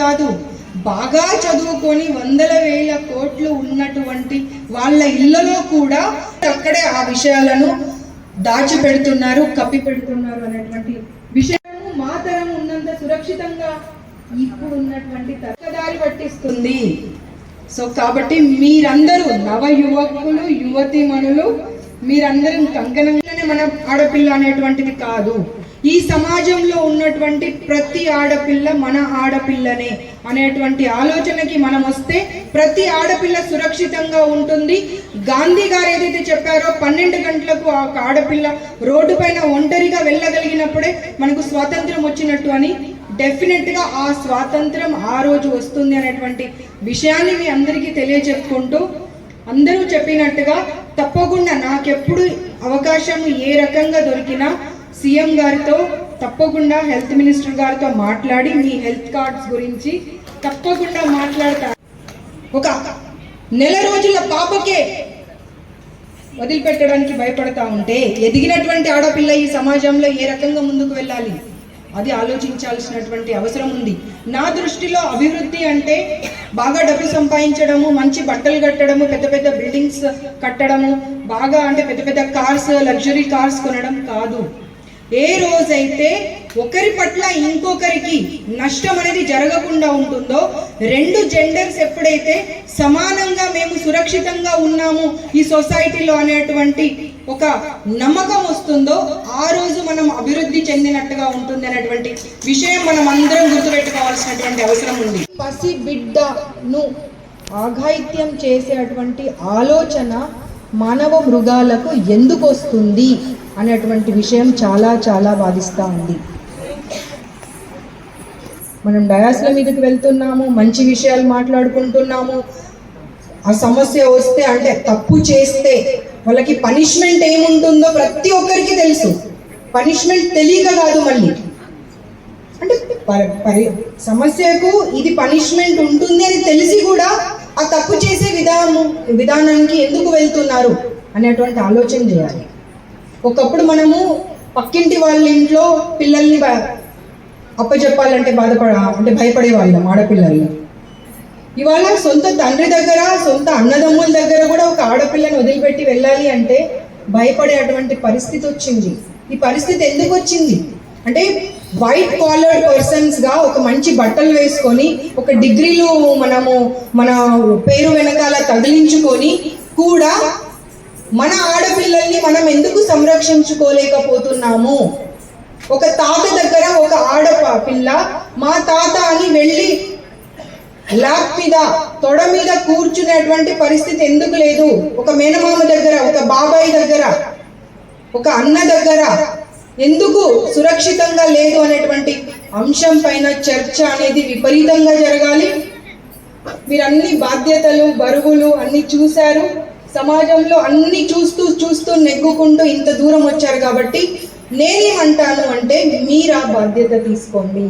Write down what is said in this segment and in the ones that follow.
కాదు. బాగా చదువుకొని వందల వేల కోట్లు ఉన్నటువంటి వాళ్ళ ఇళ్ళలో కూడా అక్కడే ఆ విషయాలను దాచిపెడుతున్నారు కప్పి పెడుతున్నారు అనేటువంటి విషయము మా తరం ఉన్నంత సురక్షితంగా ఇప్పుడు ఉన్నటువంటి తరగదారి పట్టిస్తుంది. సో కాబట్టి మీరందరూ నవ యువకులు యువతిమణులు మీరందరూ కంకణంగానే మన ఆడపిల్ల అనేటువంటిది కాదు. ఈ సమాజంలో ఉన్నటువంటి ప్రతి ఆడపిల్ల మన ఆడపిల్లనే అనేటువంటి ఆలోచనకి మనం వస్తే ప్రతి ఆడపిల్ల సురక్షితంగా ఉంటుంది. గాంధీ గారు ఏదైతే చెప్పారో పన్నెండు గంటలకు ఆ ఆడపిల్ల రోడ్డు పైన ఒంటరిగా వెళ్ళగలిగినప్పుడే మనకు స్వాతంత్రం వచ్చినట్టు అని డెఫినెట్గా ఆ స్వాతంత్రం ఆ రోజు వస్తుంది అనేటువంటి విషయాన్ని మీ అందరికీ తెలియజెప్పుకుంటూ అందరూ చెప్పినట్టుగా తప్పకుండా నాకెప్పుడు అవకాశం ఏ రకంగా దొరికినా సీఎం గారితో తప్పకుండా హెల్త్ మినిస్టర్ గారితో మాట్లాడి మీ హెల్త్ కార్డ్స్ గురించి తప్పకుండా మాట్లాడతారు ఒక నెల రోజుల పాపకే వదిలిపెట్టడానికి భయపడతా ఉంటే ఎదిగినటువంటి ఆడపిల్ల ఈ సమాజంలో ఏ రకంగా ముందుకు వెళ్ళాలి? అది ఆలోచించాల్సినటువంటి అవసరం ఉంది. నా దృష్టిలో అభివృద్ధి అంటే బాగా డబ్బు సంపాదించడము మంచి బట్టలు కట్టడము పెద్ద పెద్ద బిల్డింగ్స్ కట్టడము బాగా అంటే పెద్ద పెద్ద కార్స్ లగ్జరీ కార్స్ కొనడం కాదు. ఏ రోజైతే ఒకరి పట్ల ఇంకొకరికి నష్టం అనేది జరగకుండా ఉంటుందో రెండు జెండర్స్ ఎప్పుడైతే సమానంగా మేము సురక్షితంగా ఉన్నాము ఈ సొసైటీలో అనేటువంటి ఒక నమ్మకం వస్తుందో ఆ రోజు మనం అభివృద్ధి చెందినట్టుగా ఉంటుంది అనేటువంటి విషయం మనం అందరం గుర్తుపెట్టుకోవాల్సినటువంటి అవసరం ఉంది. పసి బిడ్డను ఆఘాయిత్యం చేసేటువంటి ఆలోచన మానవ మృగాలకు ఎందుకు వస్తుంది అనేటువంటి విషయం చాలా చాలా బాధిస్తూ ఉంది. మనం డయాస్ల మీదకి వెళ్తున్నాము మంచి విషయాలు మాట్లాడుకుంటున్నాము. ఆ సమస్య వస్తే అంటే తప్పు చేస్తే వాళ్ళకి పనిష్మెంట్ ఏముంటుందో ప్రతి ఒక్కరికి తెలుసు. పనిష్మెంట్ తెలియక కాదు మళ్ళీ. అంటే సమస్యకు ఇది పనిష్మెంట్ ఉంటుంది అని తెలిసి కూడా ఆ తప్పు చేసే విధానము విధానానికి ఎందుకు వెళ్తున్నారు అనేటువంటి ఆలోచన చేయాలి. ఒకప్పుడు మనము పక్కింటి వాళ్ళ ఇంట్లో పిల్లల్ని అప్పచెప్పాలంటే బాధపడ అంటే భయపడే వాళ్ళం ఆడపిల్లల్ని. ఇవాళ సొంత తండ్రి దగ్గర సొంత అన్నదమ్ముల దగ్గర కూడా ఒక ఆడపిల్లని వదిలిపెట్టి వెళ్ళాలి అంటే భయపడే అటువంటి పరిస్థితి వచ్చింది. ఈ పరిస్థితి ఎందుకు వచ్చింది? అంటే వైట్ కాలర్ పర్సన్స్గా ఒక మంచి బట్టలు వేసుకొని ఒక డిగ్రీలు మనము మన పేరు వెనకాల తగిలించుకొని కూడా మన ఆడపిల్లల్ని మనం ఎందుకు సంరక్షించుకోలేకపోతున్నాము? ఒక తాత దగ్గర ఒక ఆడ పిల్ల మా తాత అని వెళ్ళి ల్యాప్ మీద తొడ మీద కూర్చునేటువంటి పరిస్థితి ఎందుకు లేదు? ఒక మేనమామ దగ్గర ఒక బాబాయ్ దగ్గర ఒక అన్న దగ్గర ఎందుకు సురక్షితంగా లేదు అనేటువంటి అంశం పైన చర్చ అనేది విపరీతంగా జరగాలి. మీరు అన్ని బాధ్యతలు బరువులు అన్ని చూశారు. సమాజంలో అన్ని చూస్తూ చూస్తూ నెగ్గుకుంటూ ఇంత దూరం వచ్చారు కాబట్టి నేనేమంటాను అంటే మీరు ఆ బాధ్యత తీసుకోండి.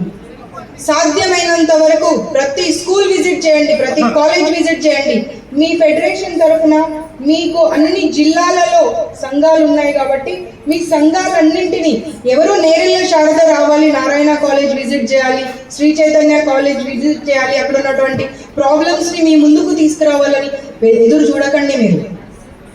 సాధ్యమైనంత వరకు ప్రతి స్కూల్ విజిట్ చేయండి ప్రతి కాలేజ్ విజిట్ చేయండి. మీ ఫెడరేషన్ తరఫున మీకు అన్ని జిల్లాలలో సంఘాలు ఉన్నాయి కాబట్టి మీ సంఘాలన్నింటినీ ఎవరు నేరెళ్ళ శారద రావాలి నారాయణ కాలేజ్ విజిట్ చేయాలి శ్రీ చైతన్య కాలేజ్ విజిట్ చేయాలి అక్కడ ఉన్నటువంటి ప్రాబ్లమ్స్ని మీ ముందుకు తీసుకురావాలని ఎదురు చూడకండి మీరు.